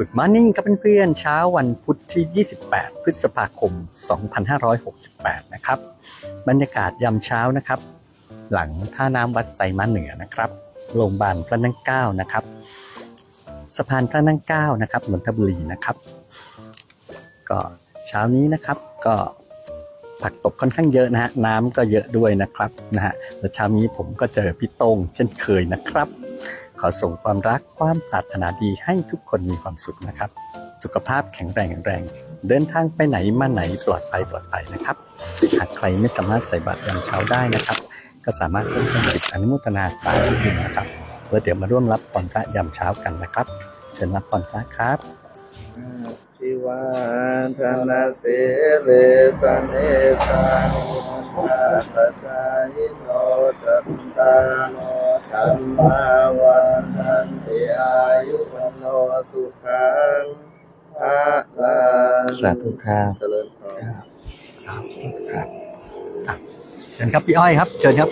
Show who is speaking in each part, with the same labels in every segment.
Speaker 1: Good Morning ครับเพื่อนๆเช้าวันพุธที่ 28 พฤษภาคม 2568 นะครับ บรรยากาศยามเช้านะครับ หลังท่าน้ำวัดไซมาเหนือนะครับโรงพยาบาลพระนั่งเก้านะครับ สะพานพระนั่งเก้านะครับนนทบุรีนะครับ ก็เช้านี้นะครับก็ผักตกค่อนข้างเยอะนะฮะน้ำก็เยอะด้วยนะครับนะฮะและเช้านี้ผมก็เจอพี่โต้งเช่นเคยนะครับ ขอส่งความรักความปรารถนาดีให้ทุกคนมีความสุขนะครับ สุขภาพแข็งแรงแข็งแรง เดินทางไปไหนมาไหนปลอดภัยปลอดภัยนะครับ หากใครไม่สามารถใส่บาตรยามเช้าได้นะครับ ก็สามารถร่วมกันติดอนุโมทนาสาธุบุญนะครับเพื่อเดี๋ยวมาร่วมรับพรพระยามเช้ากันนะครับ เชิญรับพรพระครับ
Speaker 2: ชิวาธนาเสเลสเนสานุปาจายโนตัตตาโน ธรรมาวันตันติอายุวันโนสุขังภะลัง
Speaker 1: สาธุครับ
Speaker 2: เจริญพร
Speaker 1: ครับครับอะเชิญครับพี่อ้อยครับ เชิญครับ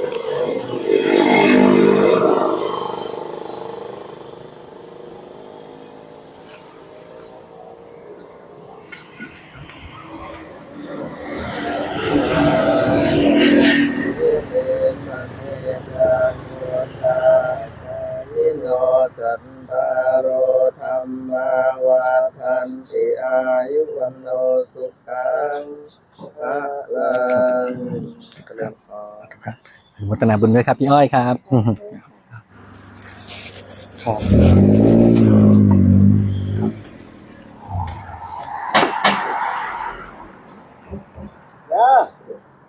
Speaker 2: โนจันตารโรธรรมาวัฏันติอายุวันโนสุขังภะลังเจริญพร
Speaker 1: ครับอนุโมทนาบุญด้วยครับพี่อ้อยครับ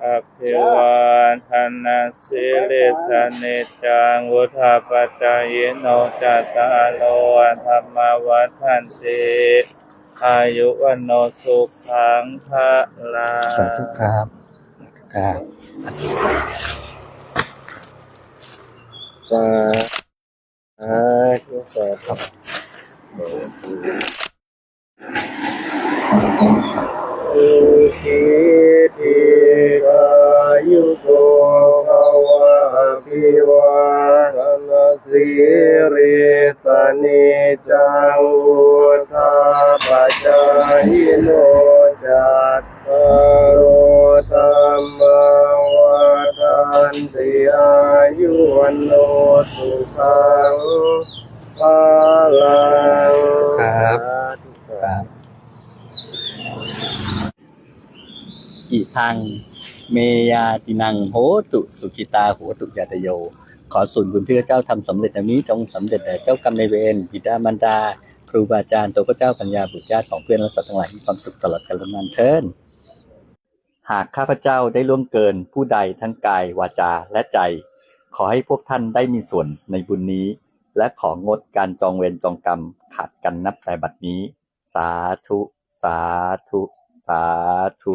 Speaker 2: อภิวาทนาสิลิ สเนจังวุธาปจายโนจัตตาโลธรรมวัฏันติอายุวันโนสุขังภะลัง
Speaker 1: สาธุครับครับ
Speaker 2: สาธุสาธุอุทิทิ อภิวาทนาสิริสนิจังวุธาปจายโนจัตตารโอธรรมวัฏันติอายุวันโนสุขังภาลัง
Speaker 1: ครับครับอีทาง เมยาตินังโหตุสุกิตาโหตุยาตโย ขอส่วนบุญที่พระเจ้าทำสำเร็จในนี้จงสำเร็จแด่เจ้ากรรมในเวรบิดามารดา ครูบาอาจารย์ตัวพระเจ้าปัญญาบุตรญาติของเพื่อนและสัตว์ทั้งหลายมีความสุขตลอดกาลนานเทินหากข้าพเจ้าได้ล่วงเกินผู้ใดทั้งกายวาจาและใจ ขอให้พวกท่านได้มีส่วนในบุญนี้ และของดการจองเวรจองกรรมขาดกันนับแต่บัดนี้ สาธุ สาธุ สาธุ